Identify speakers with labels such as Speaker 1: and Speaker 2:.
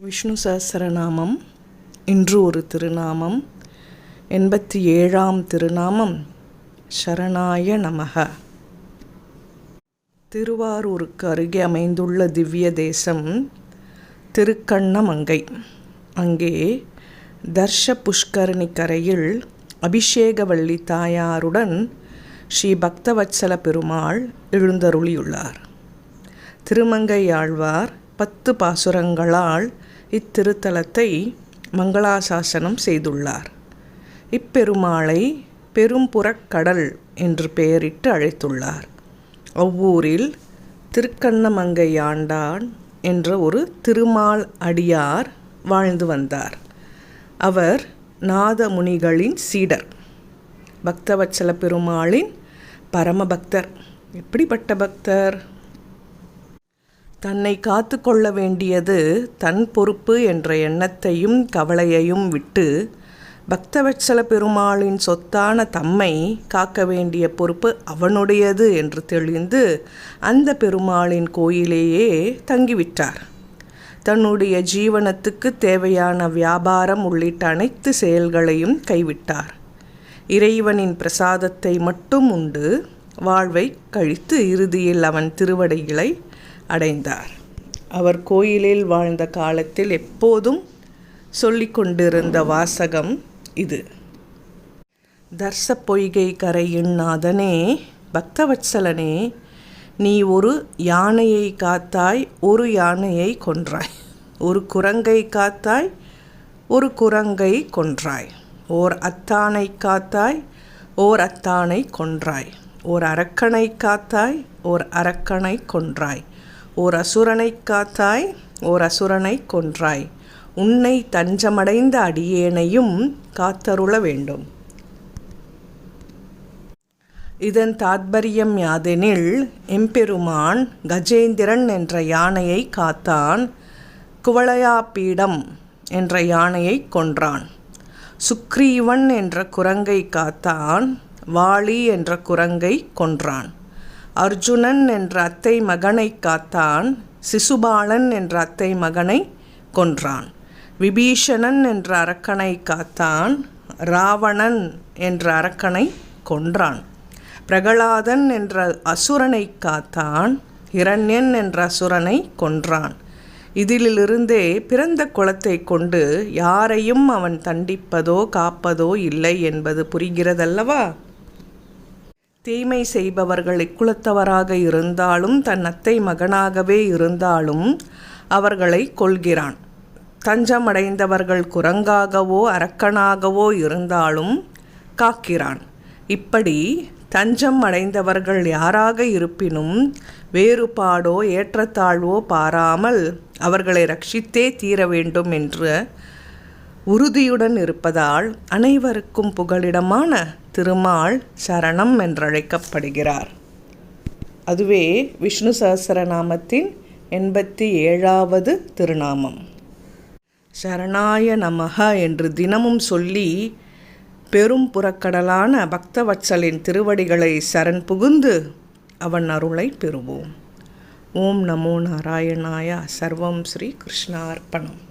Speaker 1: விஷ்ணு சஹஸ்ரநாமம் இன்று ஒரு திருநாமம் எண்பத்தி ஏழாம் திருநாமம் சரணாய நமக. திருவாரூருக்கு அருகே அமைந்துள்ள திவ்ய தேசம் திருக்கண்ணமங்கை. அங்கே தர்ஷ புஷ்கரணி கரையில் அபிஷேகவள்ளி தாயாருடன் ஸ்ரீ பக்தவத்சல பெருமாள் எழுந்தருளியுள்ளார். திருமங்கை ஆழ்வார் பத்து பாசுரங்களால் இத்திருத்தலத்தை மங்களாசாசனம் செய்துள்ளார். இப்பெருமாளை பெரும்புறக்கடல் என்று பெயரிட்டு அழைத்துள்ளார். அவ்வூரில் திருக்கண்ணமங்கை ஆண்டான் என்ற ஒரு திருமால் அடியார் வாழ்ந்து வந்தார். அவர் நாதமுனிகளின் சீடர். பக்தவச்சல பெருமாளின் பரமபக்தர். எப்படிப்பட்ட பக்தர்? தன்னை காத்து கொள்ள வேண்டியது தன் பொறுப்பு என்ற எண்ணத்தையும் கவலையையும் விட்டு பக்தவத்சல பெருமாளின் சொத்தான தம்மை காக்க வேண்டிய பொறுப்பு அவனுடையது என்று தெளிந்து அந்த பெருமாளின் கோயிலேயே தங்கிவிட்டார். தன்னுடைய ஜீவனத்துக்கு தேவையான வியாபாரம் உள்ளிட்ட அனைத்து செயல்களையும் கைவிட்டார். இறைவனின் பிரசாதத்தை மட்டும் உண்டு வாழ்வை கழித்து இறுதியில் அவன் திருவடைகளை அடைந்தார். அவர் கோயிலில் வாழ்ந்த காலத்தில் எப்போதும் சொல்லிக்கொண்டிருந்த வாசகம் இது. தர்ச பொய்கை கரையின் நாதனே பக்தவத்சலனே நீ ஒரு யானையை காத்தாய் ஒரு யானையை கொன்றாய். ஒரு குரங்கை காத்தாய் ஒரு குரங்கை கொன்றாய். ஓர் அத்தானை காத்தாய் ஓர் அத்தானை கொன்றாய். ஓர் அரக்கனை காத்தாய் ஓர் அரக்கனை கொன்றாய். ஓர் அசுரனை காத்தாய் ஓர் அசுரனை கொன்றாய். உன்னை தஞ்சமடைந்த அடியேனையும் காத்தருள வேண்டும். இதன் தாத்பரியம் யாதெனில் எம்பெருமான் கஜேந்திரன் என்ற யானையை காத்தான் குவளையாபீடம் என்ற யானையை கொன்றான். சுக்ரீவன் என்ற குரங்கை காத்தான் வாளி என்ற குரங்கை கொன்றான். அர்ஜுனன் என்ற அத்தை மகனை காத்தான் சிசுபாலன் என்ற அத்தை மகனை கொன்றான். விபீஷணன் என்ற அரக்கனை காத்தான் ராவணன் என்ற அரக்கனை கொன்றான். பிரகலாதன் என்ற அசுரனை காத்தான் இரண்யன் என்ற அசுரனை கொன்றான். இதிலிருந்தே பிறந்த குலத்தை கொண்டு யாரையும் அவன் தண்டிப்பதோ காப்பதோ இல்லை என்பது புரிகிறதல்லவா? தீமை செய்பவர்கள் இக்குலத்தவராக இருந்தாலும் தன் அத்தை மகனாகவே இருந்தாலும் அவர்களை கொள்கிறான் தஞ்சமடைந்தவர்கள் குரங்காகவோ அரக்கனாகவோ இருந்தாலும் காக்கிறான். இப்படி தஞ்சம் அடைந்தவர்கள் யாராக இருப்பினும் வேறுபாடோ ஏற்றத்தாழ்வோ பாராமல் அவர்களை ரட்சித்தே தீர வேண்டும் என்று உறுதியுடன் இருப்பதால் அனைவருக்கும் புகலிடமான திருமால் சரணம் என்றழைக்கப்படுகிறார். அதுவே விஷ்ணு சஹசிரநாமத்தின் எண்பத்தி ஏழாவது திருநாமம். சரணாய நமக என்று தினமும் சொல்லி பெரும் புறக்கடலான பக்தவத்சலின் திருவடிகளை சரண் புகுந்து அவன் அருளை பெறுவோம். ஓம் நமோ நாராயணாயா சர்வம் ஸ்ரீ கிருஷ்ணார்ப்பணம்